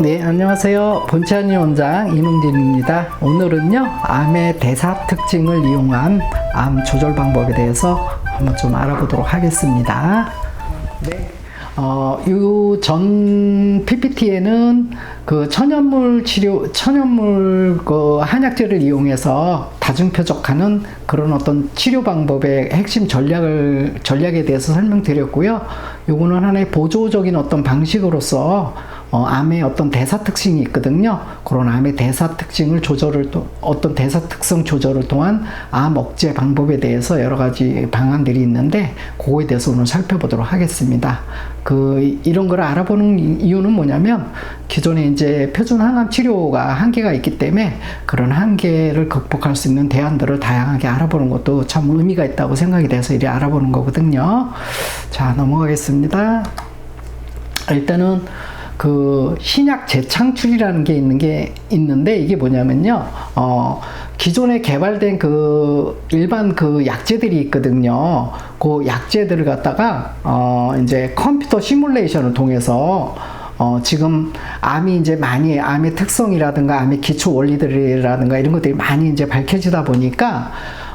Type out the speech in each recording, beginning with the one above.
네, 안녕하세요. 본찬이 원장 이문진입니다. 오늘은요, 암의 대사 특징을 이용한 암 조절 방법에 대해서 한번 좀 알아보도록 하겠습니다. 네. 어, 이전 PPT에는 그 천연물 치료, 천연물 그 한약재를 이용해서 다중표적하는 그런 어떤 치료 방법의 핵심 전략을, 전략에 대해서 설명드렸고요. 요거는 하나의 보조적인 어떤 방식으로서 어, 암의 어떤 대사 특징이 있거든요. 그런 암의 대사 특징을 조절을 또 어떤 대사 특성 조절을 통한 암 억제 방법에 대해서 여러 가지 방안들이 있는데 그거에 대해서 오늘 살펴보도록 하겠습니다. 그 이런 걸 알아보는 이유는 뭐냐면 기존에 이제 표준 항암 치료가 한계가 있기 때문에 그런 한계를 극복할 수 있는 대안들을 다양하게 알아보는 것도 참 의미가 있다고 생각이 돼서 이리 알아보는 거거든요. 자 넘어가겠습니다. 일단은 그 신약 재창출이라는 게 있는 게 있는데 이게 뭐냐면요. 어 기존에 개발된 그 일반 그 약제들이 있거든요. 그 약제들을 갖다가 어 이제 컴퓨터 시뮬레이션을 통해서 어, 지금 암이 이제 많이 암의 특성이라든가 암의 기초 원리들이라든가 이런 것들이 많이 이제 밝혀지다 보니까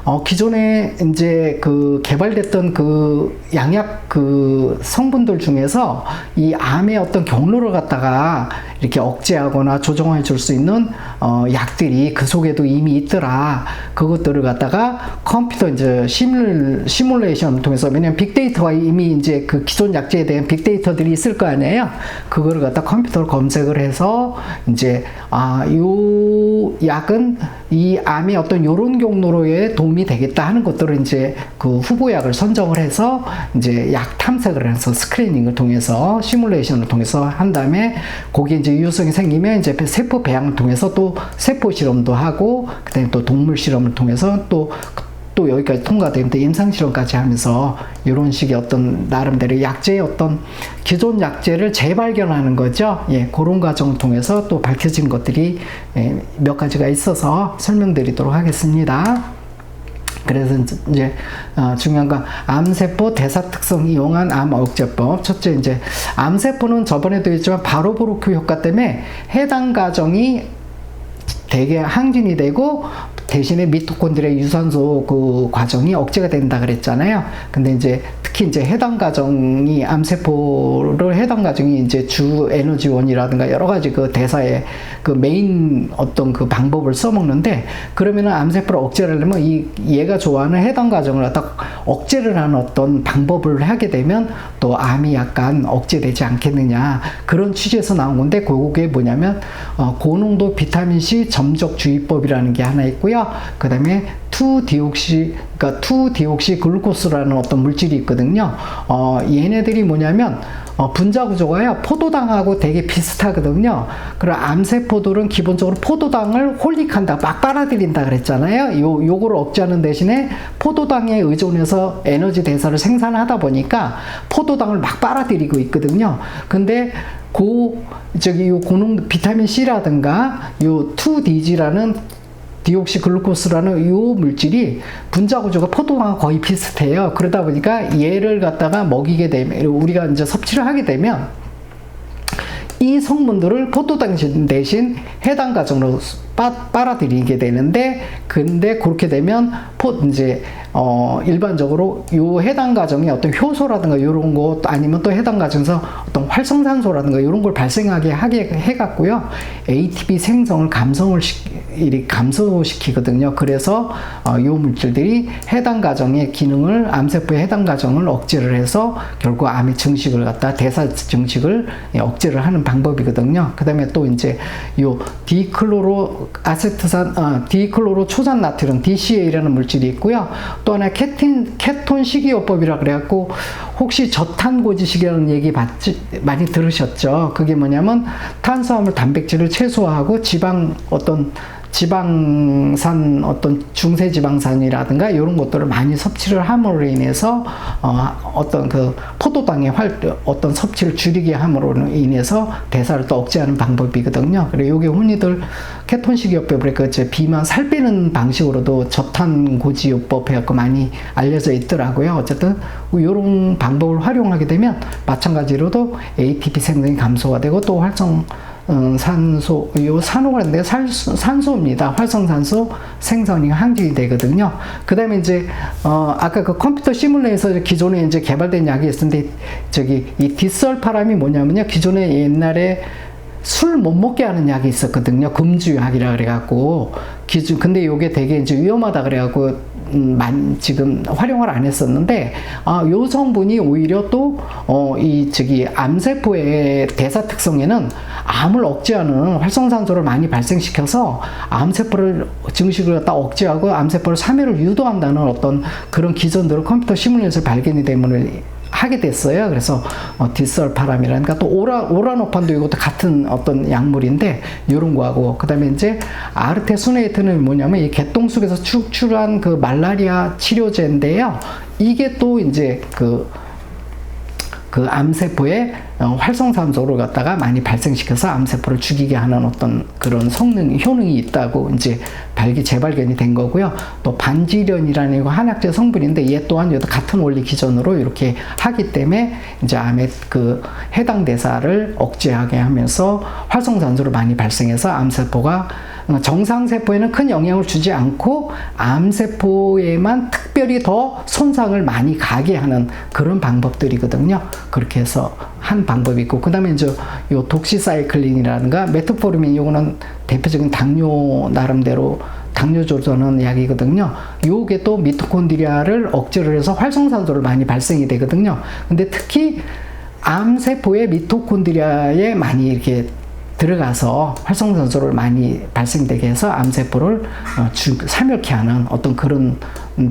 어, 기존에 이제 그 개발됐던 그 양약 그 성분들 중에서 이 암의 어떤 경로를 갖다가 이렇게 억제하거나 조정해 줄 수 있는 어, 약들이 그 속에도 이미 있더라. 그것들을 갖다가 컴퓨터 이제 시뮬, 시뮬레이션을 통해서 왜냐면 빅데이터가 이미 이제 그 기존 약제에 대한 빅데이터들이 있을 거 아니에요. 그거를 갖다 컴퓨터로 검색을 해서 이제 아, 요 약은 이 암의 어떤 요런 경로로의 도움이 되겠다 하는 것들을 이제 그 후보약을 선정을 해서 이제 약 탐색을 해서 스크리닝을 통해서 시뮬레이션을 통해서 한 다음에 거기에 이제 유효성이 생기면 이제 세포 배양을 통해서 또 세포 실험도 하고 그다음에 또 동물 실험을 통해서 또 또 여기까지 통과되는데 임상 실험까지 하면서 이런 식의 어떤 나름대로 약제의 어떤 기존 약제를 재발견하는 거죠. 예, 그런 과정을 통해서 또 밝혀진 것들이 예, 몇 가지가 있어서 설명드리도록 하겠습니다. 그래서 이제 어, 중요한 건 암세포 대사 특성 이용한 암 억제법. 첫째 이제 암세포는 저번에도 했지만 바로브로크 효과 때문에 해당 가정이 되게 항진이 되고 대신에 미토콘드리아 유산소 그 과정이 억제가 된다 그랬잖아요. 근데 이제 특히 이제 해당 가정이 암세포를 해당 가정이 이제 주 에너지원이라든가 여러 가지 그 대사의 그 메인 어떤 그 방법을 써먹는데 그러면은 암세포를 억제를 하려면 이 얘가 좋아하는 해당 가정을 갖다 억제를 하는 어떤 방법을 하게 되면 또 암이 약간 억제되지 않겠느냐 그런 취지에서 나온 건데 그게 뭐냐면 어, 고농도 비타민 C 점적 주의법이라는 게 하나 있고요. 그 다음에 2디옥시, 그러니까 2디옥시 글루코스라는 어떤 물질이 있거든요. 어, 얘네들이 뭐냐면, 어, 분자 구조가요, 포도당하고 되게 비슷하거든요. 그럼 암세포들은 기본적으로 포도당을 홀릭한다, 막 빨아들인다 그랬잖아요. 요, 요거를 억제하는 대신에 포도당에 의존해서 에너지 대사를 생산하다 보니까 포도당을 막 빨아들이고 있거든요. 근데 고, 저기 요 고농 비타민 C라든가 요 2DG라는 디옥시 글루코스라는 이 물질이 분자 구조가 포도당과 거의 비슷해요. 그러다 보니까 얘를 갖다가 먹이게 되면 우리가 이제 섭취를 하게 되면 이 성분들을 포도당 대신 해당 가정으로 빠, 빨아들이게 되는데 근데 그렇게 되면 포 이제 어 일반적으로 요 해당 가정이 어떤 효소라든가 이런 것 아니면 또 해당 가정에서 어떤 활성산소라든가 이런 걸 발생하게 하게 해갖고요 ATP 생성을 감성을 시키, 감소시키거든요. 그래서 어, 요 물질들이 해당 가정의 기능을 암세포의 해당 가정을 억제를 해서 결국 암의 증식을 갖다 대사 증식을 억제를 하는 방법이거든요. 그다음에 또 이제 요 디클로로 아세트산 어, 디클로로 초산 나트륨 DCA라는 물질이 있고요. 또 하나 케틴 케톤 식이요법이라 그래갖고 혹시 저탄고지식이라는 얘기 받지, 많이 들으셨죠? 그게 뭐냐면 탄수화물, 단백질을 최소화하고 지방 어떤 지방산 어떤 중세 지방산이라든가 이런 것들을 많이 섭취를 함으로 인해서 어, 어떤 그 포도당의 활 어떤 섭취를 줄이게 함으로 인해서 대사를 또 억제하는 방법이거든요. 그리고 이게 흔히들 케톤식이요법을 그제 비만 살 빼는 방식으로도 저탄고지요법 해갖고 많이 알려져 있더라고요. 어쨌든 이런 방법을 활용하게 되면 마찬가지로도 ATP 생성이 감소가 되고 또 활성 음, 산소, 요 산호가 있는데 살, 산소입니다. 활성산소 생성이 항진이 되거든요. 그 다음에 이제, 어, 아까 그 컴퓨터 시뮬레이서 기존에 이제 개발된 약이 있었는데, 저기, 이 디설파람이 뭐냐면요. 기존에 옛날에 술 못 먹게 하는 약이 있었거든요. 금주약이라 그래갖고. 기준, 근데 요게 되게 이제 위험하다 그래갖고, 음, 만, 지금 활용을 안 했었는데, 아, 요 성분이 오히려 또, 어, 이, 저기, 암세포의 대사 특성에는 암을 억제하는 활성산소를 많이 발생시켜서 암세포를 증식을 갖다 억제하고 암세포를 사멸을 유도한다는 어떤 그런 기전들을 컴퓨터 시뮬레이션에서 발견이 되면 하게 됐어요. 그래서 어, 디설파람이라니까 또 오라 오라노판도 이것도 같은 어떤 약물인데 이런 거하고 그다음에 이제 아르테수네이트는 뭐냐면 이 개똥 속에서 추출한 그 말라리아 치료제인데요. 이게 또 이제 그 그 암세포의 어, 활성산소를 갖다가 많이 발생시켜서 암세포를 죽이게 하는 어떤 그런 성능, 효능이 있다고 이제 발기, 재발견이 된 거고요. 또 반지련이라는 이거 한약재 성분인데 얘 또한 얘도 같은 원리 기전으로 이렇게 하기 때문에 이제 암의 그 해당 대사를 억제하게 하면서 활성산소를 많이 발생해서 암세포가 어, 정상세포에는 큰 영향을 주지 않고 암세포에만 특별히 더 손상을 많이 가게 하는 그런 방법들이거든요. 그렇게 해서 한 방법이 있고, 그 다음에 이제 요 독시사이클린이라든가 메트포르민, 요거는 대표적인 당뇨 나름대로 당뇨 조절하는 약이거든요. 요게 또 미토콘드리아를 억제를 해서 활성산소를 많이 발생이 되거든요. 근데 특히 암세포의 미토콘드리아에 많이 이렇게 들어가서 활성산소를 많이 발생되게 해서 암세포를 어, 주, 사멸케 하는 어떤 그런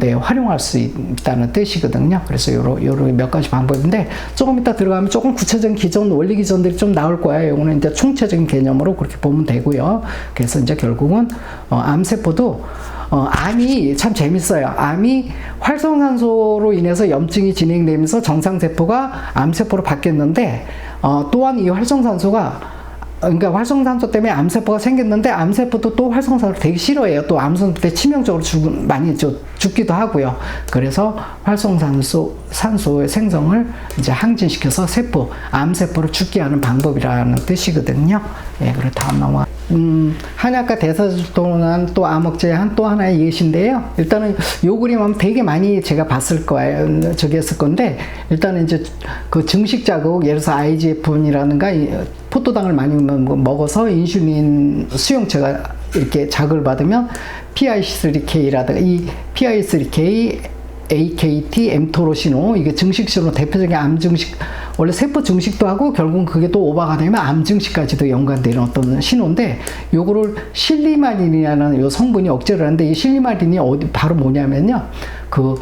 데 활용할 수 있다는 뜻이거든요. 그래서 요러, 요러 몇 가지 방법인데 조금 이따 들어가면 조금 구체적인 기존, 원리 기존들이 좀 나올 거예요. 이거는 이제 총체적인 개념으로 그렇게 보면 되고요. 그래서 이제 결국은 어, 암세포도 어, 암이 참 재밌어요. 암이 활성산소로 인해서 염증이 진행되면서 정상세포가 암세포로 바뀌었는데, 어, 또한 이 활성산소가 그러니까 활성산소 때문에 암세포가 생겼는데 암세포도 또 활성산소를 되게 싫어해요. 또 암세포 때 치명적으로 죽, 많이 죽기도 하고요. 그래서 활성산소 산소의 생성을 이제 항진시켜서 세포 암세포를 죽게 하는 방법이라는 뜻이거든요. 예, 그리고 다음 넘어. 음, 한약과 대사주동한 또 암흑제의 한 또 하나의 예시인데요. 일단은 요 그림 하면 되게 많이 제가 봤을 거예요. 저기 했을 건데, 일단은 이제 그 증식 자극, 예를 들어서 IGF-1이라든가 포도당을 많이 먹어서 인슐린 수용체가 이렇게 자극을 받으면 PI3K라든가 이 PI3K AKT, 엠토로시노 이게 증식 신호 대표적인 암 증식 원래 세포 증식도 하고 결국은 그게 또 오버가 되면 암 증식까지도 연관되는 어떤 신호인데 요거를 실리마린이라는 요 성분이 억제를 하는데 이 실리마린이 어디 바로 뭐냐면요. 그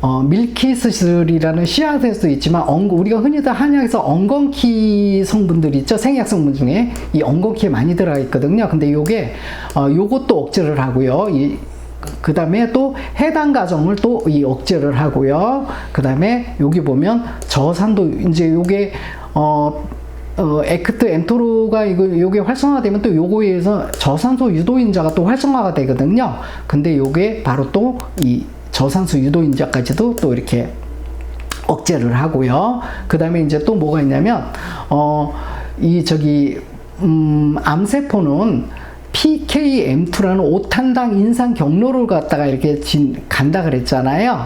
어, 밀키스슬이라는 씨앗에도 있지만 엉, 우리가 흔히들 한약에서 엉겅키 성분들 있죠. 생약 성분 중에. 이 엉겅키에 많이 들어가 있거든요. 근데 요게 어, 요것도 억제를 하고요. 이, 그 다음에 또 해당 가정을 또 이 억제를 하고요. 그 다음에 여기 보면 저산도 이제 요게 어, 어 에크트 엔토로가 이거 요게 활성화되면 또 요거에 의해서 저산소 유도인자가 또 활성화가 되거든요. 근데 요게 바로 또 이 저산소 유도인자까지도 또 이렇게 억제를 하고요. 그 다음에 이제 또 뭐가 있냐면 어 이 저기 음 암세포는 PKM2라는 오탄당 인상 경로를 갖다가 이렇게 진, 간다 그랬잖아요.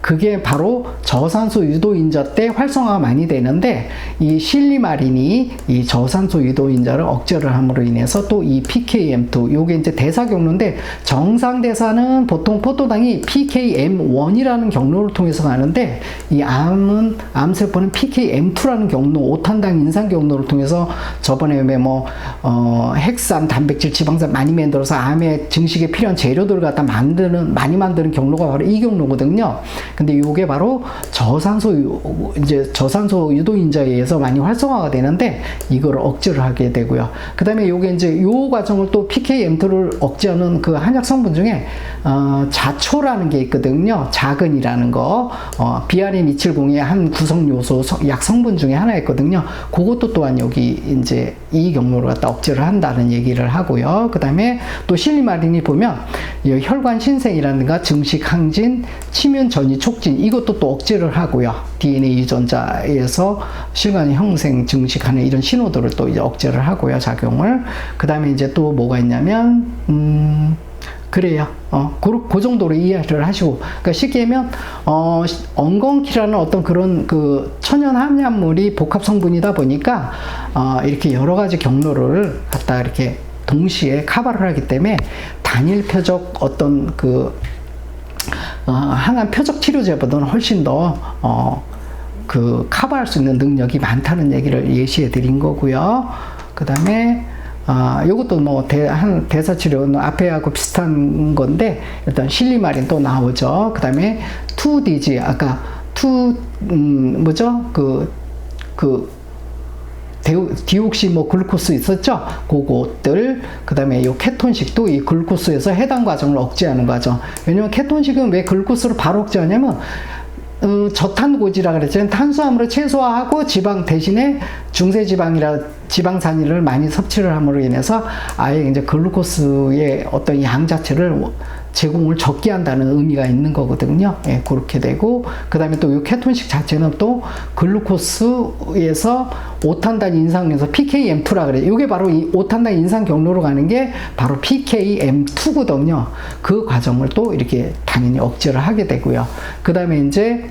그게 바로 저산소 유도 인자 때 활성화가 많이 되는데 이 실리마린이 이 저산소 유도 인자를 억제를 함으로 인해서 또 이 PKM2 요게 이제 대사 경로인데 정상 대사는 보통 포도당이 PKM1이라는 경로를 통해서 가는데 이 암은 암세포는 PKM2라는 경로 오탄당 인상 경로를 통해서 저번에 뭐 어, 핵산 단백질 지방 산 많이 만들어서 암의 증식에 필요한 재료들을 갖다 만드는 많이 만드는 경로가 바로 이 경로거든요. 근데 이게 바로 저산소 이제 저산소 유도 인자에 의해서 많이 활성화가 되는데 이걸 억제를 하게 되고요. 그다음에 요게 이제 요 과정을 또 PKM2를 억제하는 그 한약 성분 중에 어, 자초라는 게 있거든요. 자근이라는 거 어, 비아린 270의 한 구성 요소 약 성분 중에 하나 있거든요. 그것도 또한 여기 이제 이 경로를 갖다 억제를 한다는 얘기를 하고요. 그 다음에 또 실리마린이 보면 혈관 신생이라든가 증식 항진, 치면 전이 촉진 이것도 또 억제를 하고요. DNA 유전자에서 실간 형생 증식하는 이런 신호들을 또 이제 억제를 하고요. 작용을. 그 다음에 이제 또 뭐가 있냐면 음 그래요. 어, 그, 그 정도로 이해를 하시고. 그러니까 쉽게 하면, 어, 엉겅키라는 어떤 그런 그 천연 함량물이 복합 성분이다 보니까, 어, 이렇게 여러 가지 경로를 갖다 이렇게 동시에 카바를 하기 때문에 단일 표적 어떤 그, 어, 항암 표적 치료제보다는 훨씬 더, 어, 그 커버할 수 있는 능력이 많다는 얘기를 예시해 드린 거고요. 그 다음에 아, 요것도 뭐, 대, 한, 대사치료는 앞에하고 비슷한 건데, 일단 실리마린 또 나오죠. 그 다음에 2디지, 아까 2, 음, 뭐죠? 그, 그, 디옥시 뭐 글루코스 있었죠? 그것들 그다음에 요 케톤식도 이 글루코스에서 해당 과정을 억제하는 과정. 왜냐면 케톤식은 왜 글루코스를 바로 억제하냐면 어, 저탄고지라 그랬잖아요. 탄수화물을 최소화하고 지방 대신에 중세 지방이라 지방산이를 많이 섭취를 함으로 인해서 아예 이제 글루코스의 어떤 양 자체를 제공을 적게 한다는 의미가 있는 거거든요. 예, 그렇게 되고 그다음에 또 이 케톤식 자체는 또 글루코스에서 5탄단 인상에서 PKM2라 그래요. 이게 바로 이 5탄단 인상 경로로 가는 게 바로 PKM2거든요. 그 과정을 또 이렇게 당연히 억제를 하게 되고요. 그다음에 이제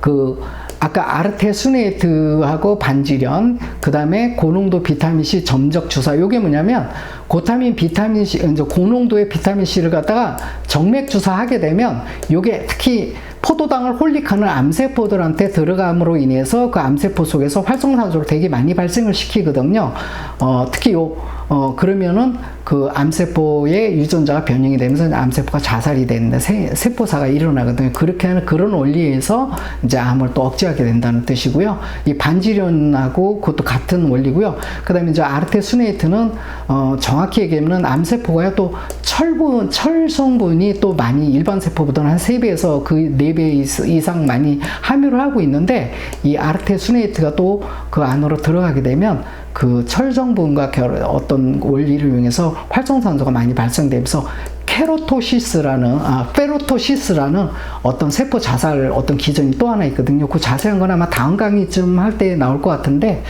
그 아까 아르테수네이트하고 반지련, 그 다음에 고농도 비타민 C 점적 주사. 요게 뭐냐면 고타민 비타민 C, 이제 고농도의 비타민 C를 갖다가 정맥 주사하게 되면 요게 특히 포도당을 홀릭하는 암세포들한테 들어감으로 인해서 그 암세포 속에서 활성산소를 되게 많이 발생을 시키거든요. 어, 특히 요, 어, 그러면은 그 암세포의 유전자가 변형이 되면서 암세포가 자살이 되는데 세, 세포사가 일어나거든요. 그렇게 하는 그런 원리에서 이제 암을 또 억제하게 된다는 뜻이고요. 이 반지련하고 그것도 같은 원리고요. 그 다음에 이제 아르테수네이트는 어, 정확히 얘기하면 암세포가 또 철분, 철 성분이 또 많이 일반 세포보다는 한 3배에서 그 4배 이상 많이 함유를 하고 있는데 이 아르테수네이트가 또 그 안으로 들어가게 되면 그 철 성분과 어떤 원리를 이용해서 활성산소가 많이 발생되면서 케로토시스라는 아 페로토시스라는 어떤 세포 자살 어떤 기전이 또 하나 있거든요. 그 자세한 건 아마 다음 강의쯤 할 때 나올 것 같은데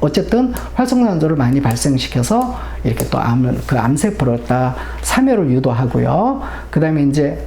어쨌든 활성산소를 많이 발생시켜서 이렇게 또 암을 그 암세포를 다 사멸을 유도하고요. 그다음에 이제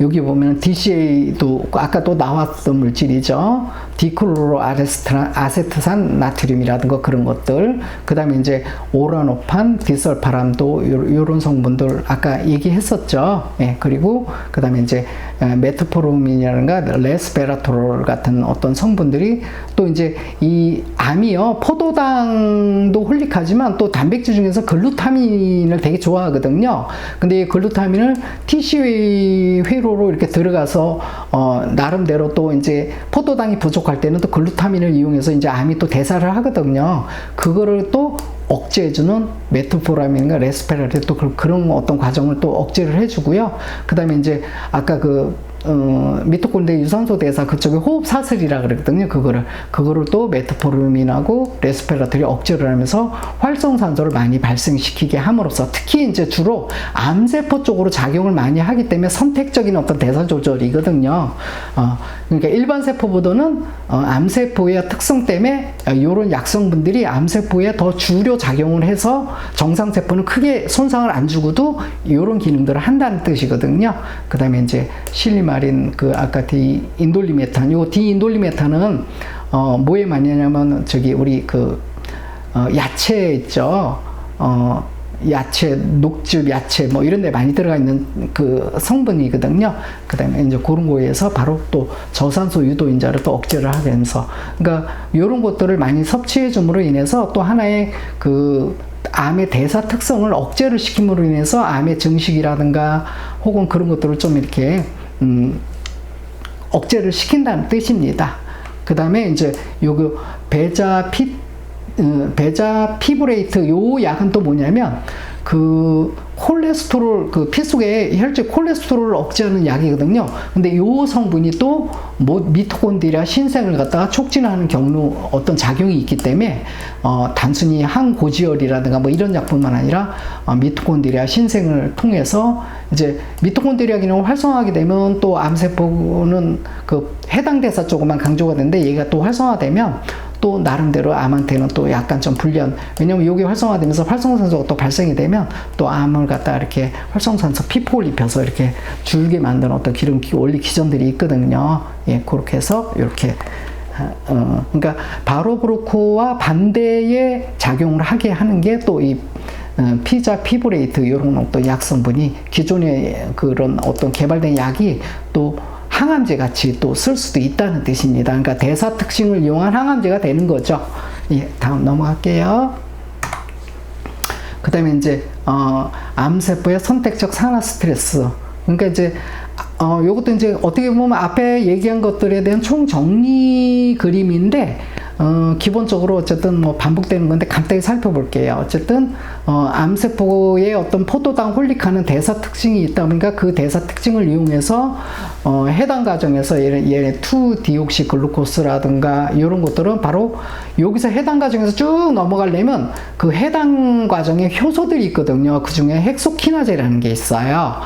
여기 보면 DCA도 아까 또 나왔던 물질이죠. 디클로로 아세트산 나트륨이라든가 그런 것들. 그 다음에 이제 오라노판, 디설파람도 요런 성분들 아까 얘기했었죠. 예, 그리고 그 다음에 이제 메트포르민이라든가 레스베라토롤 같은 어떤 성분들이 또 이제 이 암이요. 포도당도 홀릭하지만 또 단백질 중에서 글루타민을 되게 좋아하거든요. 근데 이 글루타민을 TCA 회로로 이렇게 들어가서 어, 나름대로 또 이제 포도당이 부족 할 때는 또 글루타민을 이용해서 이제 암이 또 대사를 하거든요. 그거를 또 억제해주는 메트포라민과 레스페라트 또 그런 어떤 과정을 또 억제를 해주고요. 그 다음에 이제 아까 그 어, 미토콘드리아 유산소 대사 그쪽에 호흡 사슬이라 그랬거든요. 그거를 그거를 또 메트포르민하고 레스페라토리 억제를 하면서 활성산소를 많이 발생시키게 함으로써 특히 이제 주로 암세포 쪽으로 작용을 많이 하기 때문에 선택적인 어떤 대사 조절이거든요. 어, 그러니까 일반 세포보다는 어, 암세포의 특성 때문에 이런 약성분들이 암세포에 더 주로 작용을 해서 정상 세포는 크게 손상을 안 주고도 이런 기능들을 한다는 뜻이거든요. 그 다음에 이제 실리마 말인 그 아까 디인돌리메탄 요 디인돌리메탄은 어 뭐에 많이 하냐면 저기 우리 그 어, 야채 있죠. 어 야채, 녹즙 야채 뭐 이런 데 많이 들어가 있는 그 성분이거든요. 그다음에 이제 그런 거에서 바로 또 저산소 유도인자를 또 억제를 하면서 그러니까 이런 것들을 많이 섭취해 줌으로 인해서 또 하나의 그 암의 대사 특성을 억제를 시킴으로 인해서 암의 증식이라든가 혹은 그런 것들을 좀 이렇게 음, 억제를 시킨다는 뜻입니다. 그 다음에 이제 요거 베자 피 어, 베자 피브레이트 요 약은 또 뭐냐면 그 콜레스테롤 그 피 속에 혈중 콜레스테롤을 억제하는 약이거든요. 근데 요 성분이 또 뭐 미토콘드리아 신생을 갖다가 촉진하는 경로 어떤 작용이 있기 때문에 어 단순히 항고지혈이라든가 뭐 이런 약뿐만 아니라 어 미토콘드리아 신생을 통해서 이제 미토콘드리아 기능을 활성화하게 되면 또 암세포는 그 해당 대사 쪽으로만 강조가 되는데 얘가 또 활성화되면 또 나름대로 암한테는 또 약간 좀 불리한 왜냐면 이게 활성화되면서 활성산소가 또 발생이 되면 또 암을 갖다 이렇게 활성산소 피폭을 입혀서 이렇게 줄게 만드는 어떤 기름 원리 기전들이 있거든요. 예, 그렇게 해서 이렇게 어, 그러니까 바로 브로코와 반대의 작용을 하게 하는 게 또이 어, 피자 피브레이트 이런 어떤 약 성분이 기존의 그런 어떤 개발된 약이 또 항암제 같이 또 쓸 수도 있다는 뜻입니다. 그러니까 대사 특징을 이용한 항암제가 되는 거죠. 예, 다음 넘어갈게요. 그 다음에 이제, 어, 암세포의 선택적 산화 스트레스. 그러니까 이제, 어, 요것도 이제 어떻게 보면 앞에 얘기한 것들에 대한 총 정리 그림인데, 어, 기본적으로 어쨌든 뭐 반복되는 건데 간단히 살펴볼게요. 어쨌든, 어, 암세포의 어떤 포도당 홀릭하는 대사 특징이 있다 보니까 그 대사 특징을 이용해서, 어, 해당 과정에서 얘, 얘 2디옥시 글루코스라든가 이런 것들은 바로 여기서 해당 과정에서 쭉 넘어가려면 그 해당 과정에 효소들이 있거든요. 그 중에 헥소키나제라는 게 있어요.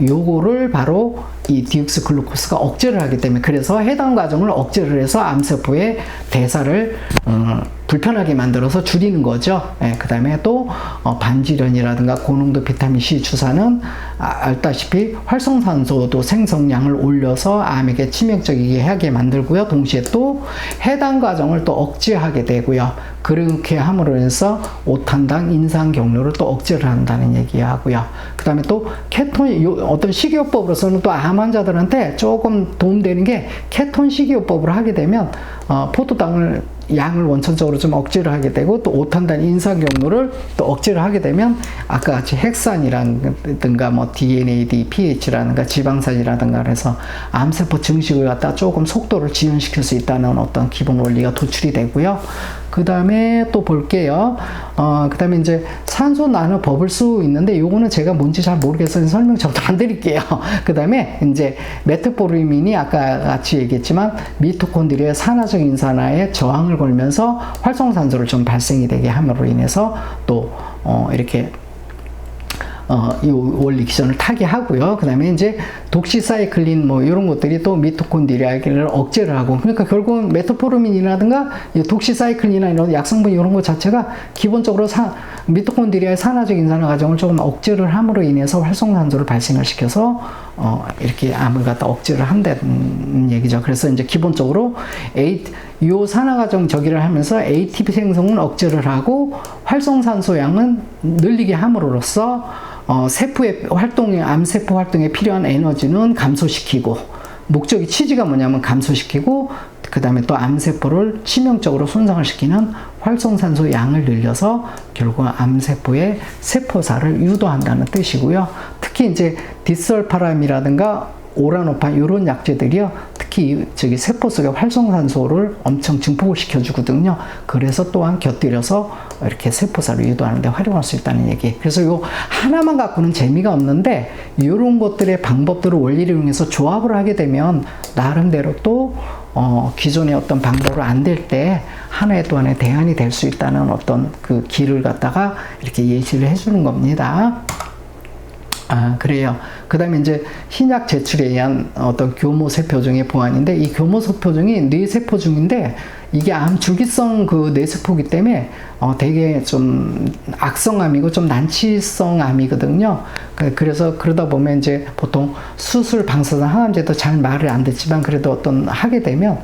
요거를 바로 이 디옥스 글루코스가 억제를 하기 때문에 그래서 해당 과정을 억제를 해서 암세포의 대사를 음, 불편하게 만들어서 줄이는 거죠. 예, 그 다음에 또 어, 반지련이라든가 고농도 비타민 C 주사는 아, 알다시피 활성산소도 생성량을 올려서 암에게 치명적이게 하게 만들고요. 동시에 또 해당 과정을 또 억제하게 되고요. 그렇게 함으로 해서 오탄당 인상 경로를 또 억제를 한다는 얘기하고요. 그 다음에 또 케톤 요, 어떤 식이요법으로서는 또암 환자들한테 조금 도움되는 게 케톤 식이요법을 하게 되면 어, 포도당을 양을 원천적으로 좀 억제를 하게 되고 또 오탄단 인상 경로를 또 억제를 하게 되면 아까 같이 핵산이라든가 뭐 DNAD, pH라든가 지방산이라든가 그래서 암세포 증식을 갖다 조금 속도를 지연시킬 수 있다는 어떤 기본 원리가 도출이 되고요. 그 다음에 또 볼게요. 어, 그 다음에 이제 산소 나눠 법을 쓰고 있는데 요거는 제가 뭔지 잘 모르겠어서 설명 저도 안 드릴게요. 그 다음에 이제 메트포르민이 아까 같이 얘기했지만 미토콘드리아의 산화적 인산화에 저항을 걸면서 활성산소를 좀 발생이 되게 함으로 인해서 또 어, 이렇게 어, 이 원리 기전을 타게 하고요. 그 다음에 이제 독시사이클린 뭐 이런 것들이 또 미토콘드리아를 억제를 하고 그러니까 결국은 메토포르민이라든가 독시사이클린이나 이런 약성분 이런 것 자체가 기본적으로 사, 미토콘드리아의 산화적 인산화 과정을 조금 억제를 함으로 인해서 활성산소를 발생을 시켜서 어, 이렇게 암을 갖다 억제를 한다는 얘기죠. 그래서 이제 기본적으로 A, 요 산화 과정 저기를 하면서 ATP 생성은 억제를 하고 활성산소 양은 늘리게 함으로써 어, 세포의 활동에 암세포 활동에 필요한 에너지는 감소시키고 목적이 취지가 뭐냐면 감소시키고 그 다음에 또 암세포를 치명적으로 손상을 시키는 활성산소 양을 늘려서 결국 암세포의 세포사를 유도한다는 뜻이고요. 특히 이제 디설파람이라든가 오라노판 이런 약제들이요. 특히 저기 세포 속의 활성산소를 엄청 증폭을 시켜주거든요. 그래서 또한 곁들여서 이렇게 세포사를 유도하는데 활용할 수 있다는 얘기. 그래서 요 하나만 갖고는 재미가 없는데 이런 것들의 방법들을 원리를 이용해서 조합을 하게 되면 나름대로 또 어, 기존의 어떤 방법으로 안 될 때 하나의 또 하나의 대안이 될 수 있다는 어떤 그 길을 갖다가 이렇게 예시를 해주는 겁니다. 아, 그래요. 그 다음에 이제 신약 제출에 의한 어떤 교모세포 중의 보완인데, 이 교모세포 중이 뇌세포 중인데, 이게 암 줄기성 그 뇌세포기 때문에 어, 되게 좀 악성암이고 좀 난치성 암이거든요. 그- 그래서 그러다 보면 이제 보통 수술 방사선 항암제도 잘 말을 안 듣지만 그래도 어떤 하게 되면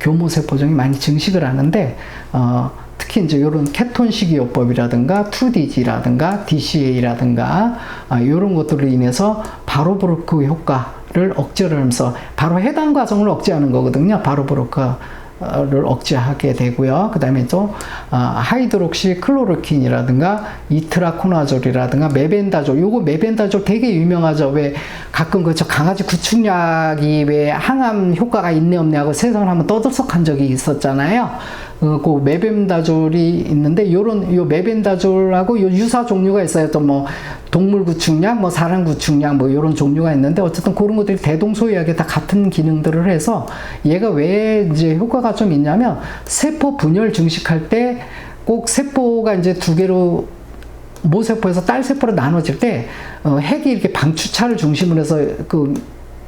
교모세포 종이 많이 증식을 하는데 어, 특히 이제 이런 케톤 식이요법이라든가 2DG라든가 DCA라든가 아, 이런 것들로 인해서 바로 브로크 효과를 억제를 하면서 바로 해당 과정을 억제하는 거거든요. 바로 브로크 를 억제하게 되고요. 그 다음에 또 아, 하이드록시 클로르킨이라든가 이트라코나졸이라든가 메벤다졸 요거 메벤다졸 되게 유명하죠. 왜 가끔 그저 강아지 구충약이 왜 항암 효과가 있네 없네 하고 세상을 한번 떠들썩한 적이 있었잖아요. 어, 그 메벤다졸이 있는데 요런 요 메벤다졸하고 요 유사 종류가 있어요. 또 뭐 동물 구축약, 뭐 사람 구축약 뭐 요런 종류가 있는데 어쨌든 그런 것들이 대동소이하게 다 같은 기능들을 해서 얘가 왜 이제 효과가 좀 있냐면 세포 분열 증식할 때 꼭 세포가 이제 두 개로 모세포에서 딸세포로 나눠질 때 어, 핵이 이렇게 방추차를 중심으로 해서 그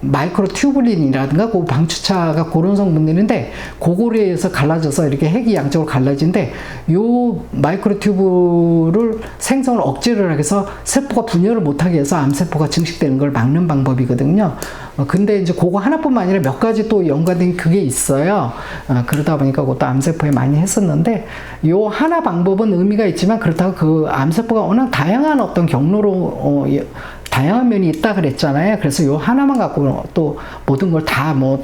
마이크로 튜블린이라든가 그 방추차가 그런 성분들인데 그거에 의해서 갈라져서 이렇게 핵이 양쪽으로 갈라진데 요 마이크로 튜브를 생성을 억제를 위해서 세포가 분열을 못하게 해서 암세포가 증식되는 걸 막는 방법이거든요. 어, 근데 이제 그거 하나뿐만 아니라 몇 가지 또 연관된 그게 있어요. 어, 그러다 보니까 그것도 암세포에 많이 했었는데 요 하나 방법은 의미가 있지만 그렇다고 그 암세포가 워낙 다양한 어떤 경로로 어, 예, 다양한 면이 있다 그랬잖아요. 그래서 요 하나만 갖고 또 모든 걸 다 뭐,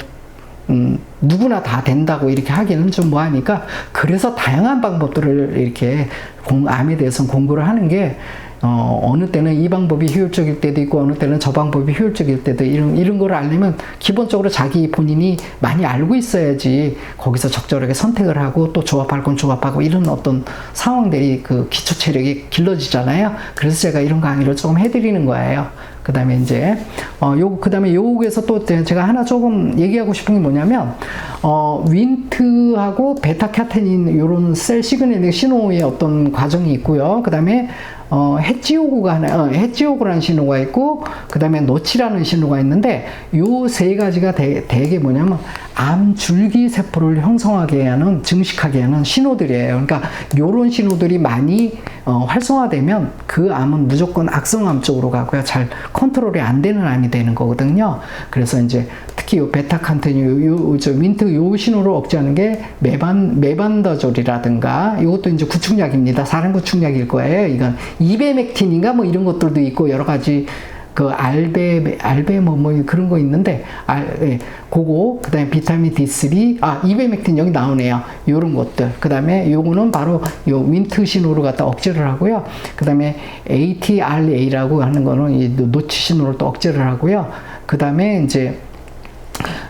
음, 누구나 다 된다고 이렇게 하기는 좀 뭐하니까 그래서 다양한 방법들을 이렇게 공, 암에 대해서 공부를 하는 게 어, 어느 때는 이 방법이 효율적일 때도 있고 어느 때는 저 방법이 효율적일 때도 이런 이런 걸 알려면 기본적으로 자기 본인이 많이 알고 있어야지 거기서 적절하게 선택을 하고 또 조합할 건 조합하고 이런 어떤 상황들이 그 기초 체력이 길러지잖아요. 그래서 제가 이런 강의를 조금 해드리는 거예요. 그 다음에 이제, 어, 요, 그 다음에 요에서 또 제가 하나 조금 얘기하고 싶은 게 뭐냐면, 어, 윈트하고 베타카테닌 요런 셀 시그널 신호의 어떤 과정이 있고요. 그 다음에 어, 해지오구가 하나, 어, 해지오구라는 신호가 있고, 그 다음에 노치라는 신호가 있는데, 요 세 가지가 대, 대개 뭐냐면, 암 줄기 세포를 형성하게 하는, 증식하게 하는 신호들이에요. 그러니까, 요런 신호들이 많이 어, 활성화되면 그 암은 무조건 악성암 쪽으로 가고요. 잘 컨트롤이 안 되는 암이 되는 거거든요. 그래서 이제 특히 요 베타 칸테닌, 요, 요, 저 윈트 요 신호를 억제하는 게 메반, 메반다졸이라든가, 이것도 이제 구축약입니다. 사람 구축약일 거예요. 이건 이베맥틴인가 뭐 이런 것들도 있고 여러 가지 그 알베 알베 뭐, 뭐 그런 거 있는데 알 예, 그거 그다음에 비타민 D3 아 이베맥틴 여기 나오네요. 요런 것들. 그다음에 요거는 바로 요 윈트 신호를 갖다 억제를 하고요. 그다음에 ATRA라고 하는 거는 이 노치 신호를 또 억제를 하고요. 그다음에 이제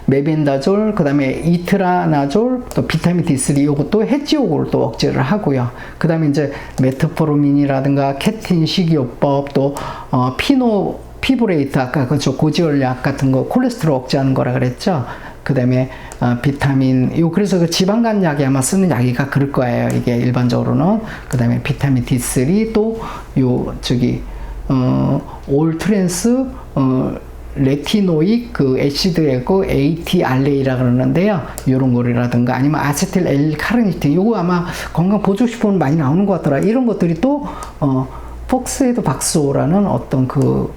메벤다졸, 그 다음에 이트라나졸, 또 비타민 D3 이것도 해지오고를 또 억제를 하고요. 그 다음에 이제 메트포르민이라든가 캐틴 식이요법, 또 어, 피노 피브레이트 아까 그죠 고지혈약 같은 거 콜레스테롤 억제하는 거라 그랬죠. 그 다음에 어, 비타민 요 그래서 그 지방간 약이 아마 쓰는 약이가 그럴 거예요. 이게 일반적으로는 그 다음에 비타민 D3 또 요 저기 어, 올 트랜스 어, 레티노익 그 애시드에고 ATRA라 그러는데요. 이런 거라든가 아니면 아세틸 L 카르니틴 요거 아마 건강 보조 식품 많이 나오는 것 같더라. 이런 것들이 또 어, 폭스헤드 박스오라는 어떤 그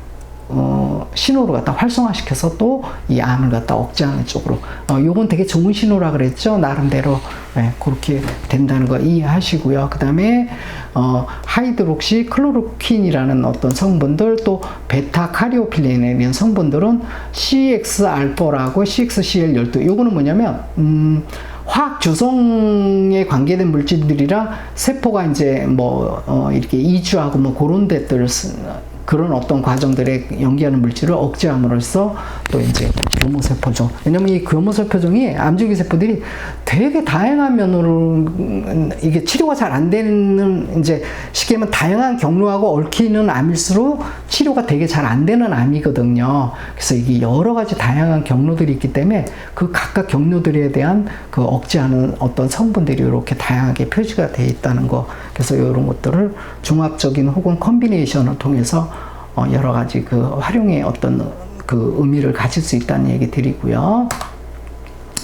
어, 신호를 갖다 활성화시켜서 또 이 암을 갖다 억제하는 쪽으로. 어, 요건 되게 좋은 신호라 그랬죠? 나름대로. 네, 그렇게 된다는 거 이해하시고요. 그 다음에 어, 하이드록시 클로로퀸이라는 어떤 성분들 또 베타 카리오필린이라는 성분들은 CX알파라고 CXCL12 요거는 뭐냐면 음, 화학 조성에 관계된 물질들이라 세포가 이제 뭐 어, 이렇게 이주하고 뭐 그런 데들 그런 어떤 과정들에 연기하는 물질을 억제함으로써 또 이제 교모세포종. 왜냐면 이 교모세포종이 암줄기 세포들이 되게 다양한 면으로 이게 치료가 잘 안 되는 이제 쉽게 말하면 다양한 경로하고 얽히는 암일수록 치료가 되게 잘 안 되는 암이거든요. 그래서 이게 여러 가지 다양한 경로들이 있기 때문에 그 각각 경로들에 대한 그 억제하는 어떤 성분들이 이렇게 다양하게 표시가 되어 있다는 거. 그래서 이런 것들을 종합적인 혹은 컨비네이션을 통해서 어, 여러 가지 그 활용의 어떤 그 의미를 가질 수 있다는 얘기 드리고요.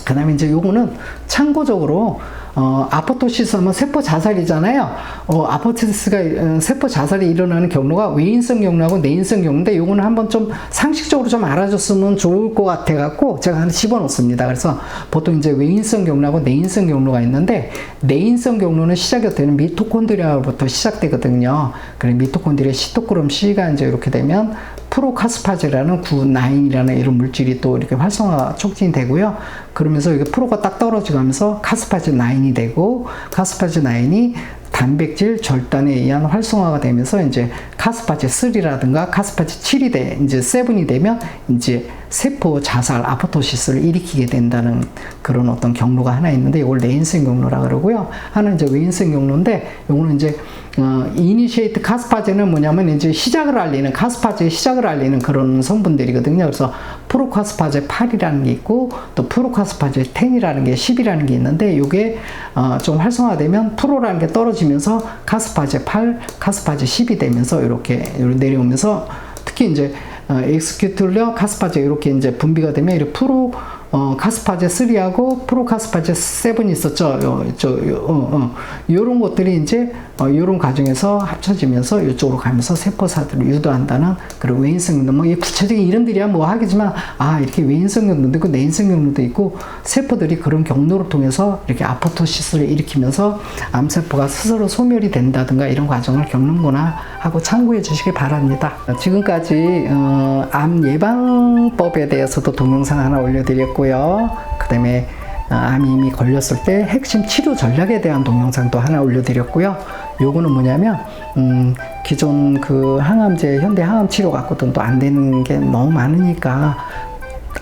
그 다음에 이제 요거는 참고적으로 어, 아포토시스 하면 세포 자살이잖아요. 어, 아포토시스가 어, 세포 자살이 일어나는 경로가 외인성 경로하고 내인성 경로인데 요거는 한번 좀 상식적으로 좀 알아줬으면 좋을 것 같아 갖고 제가 하나 집어넣습니다. 그래서 보통 이제 외인성 경로하고 내인성 경로가 있는데 내인성 경로는 시작이 되는 미토콘드리아부터 시작되거든요. 그래 미토콘드리아 시토크롬 C가 이제 이렇게 되면 프로카스파제라는 구나인이라는 이런 물질이 또 이렇게 활성화 촉진이 되고요. 그러면서 이게 프로가 딱 떨어지면서 카스파제 9이 되고 카스파제 9이 단백질 절단에 의한 활성화가 되면서 이제 카스파제 3라든가 카스파제 7이 돼 이제 7이 되면 이제 세포 자살, 아포토시스를 일으키게 된다는 그런 어떤 경로가 하나 있는데 이걸 내인성 경로라 그러고요. 하나는 이제 외인성 경로인데 요거는 이제 어, 이니시에이트 카스파제는 뭐냐면 이제 시작을 알리는 카스파제의 시작을 알리는 그런 성분들이거든요. 그래서 프로카스파제 8이라는 게 있고 또 프로카스파제 10이라는 게 10이라는 게 있는데 이게 어, 좀 활성화되면 프로라는 게 떨어지면서 카스파제 8, 카스파제 10이 되면서 이렇게 내려오면서 특히 이제 어, 엑스큐툴려 카스파제 이렇게 이제 분비가 되면 이렇게 프로 어, 카스파제 3하고 프로 카스파제 7이 있었죠. 요, 저, 요, 어, 어. 요런 것들이 이제, 어, 요런 과정에서 합쳐지면서 이쪽으로 가면서 세포사들을 유도한다는 그런 외인성 경로. 뭐, 이 구체적인 이름들이야 뭐 하겠지만, 아, 이렇게 외인성 경로도 있고, 내인성 경로도 있고, 세포들이 그런 경로를 통해서 이렇게 아포토시스를 일으키면서 암세포가 스스로 소멸이 된다든가 이런 과정을 겪는구나 하고 참고해 주시기 바랍니다. 지금까지, 어, 암 예방법에 대해서도 동영상 하나 올려드렸고요. 그 다음에 어, 암이 이미 걸렸을 때 핵심 치료 전략에 대한 동영상도 하나 올려드렸고요. 요거는 뭐냐면, 음, 기존 그 항암제, 현대 항암 치료 갖고도 또안 되는 게 너무 많으니까,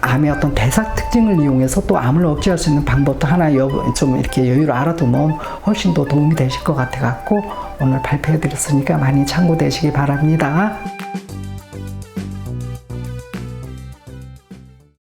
암의 어떤 대사 특징을 이용해서 또 암을 억제할 수 있는 방법도 하나 여, 좀 이렇게 여유를 알아두면 훨씬 더 도움이 되실 것 같아 갖고 오늘 발표해 드렸으니까 많이 참고되시기 바랍니다.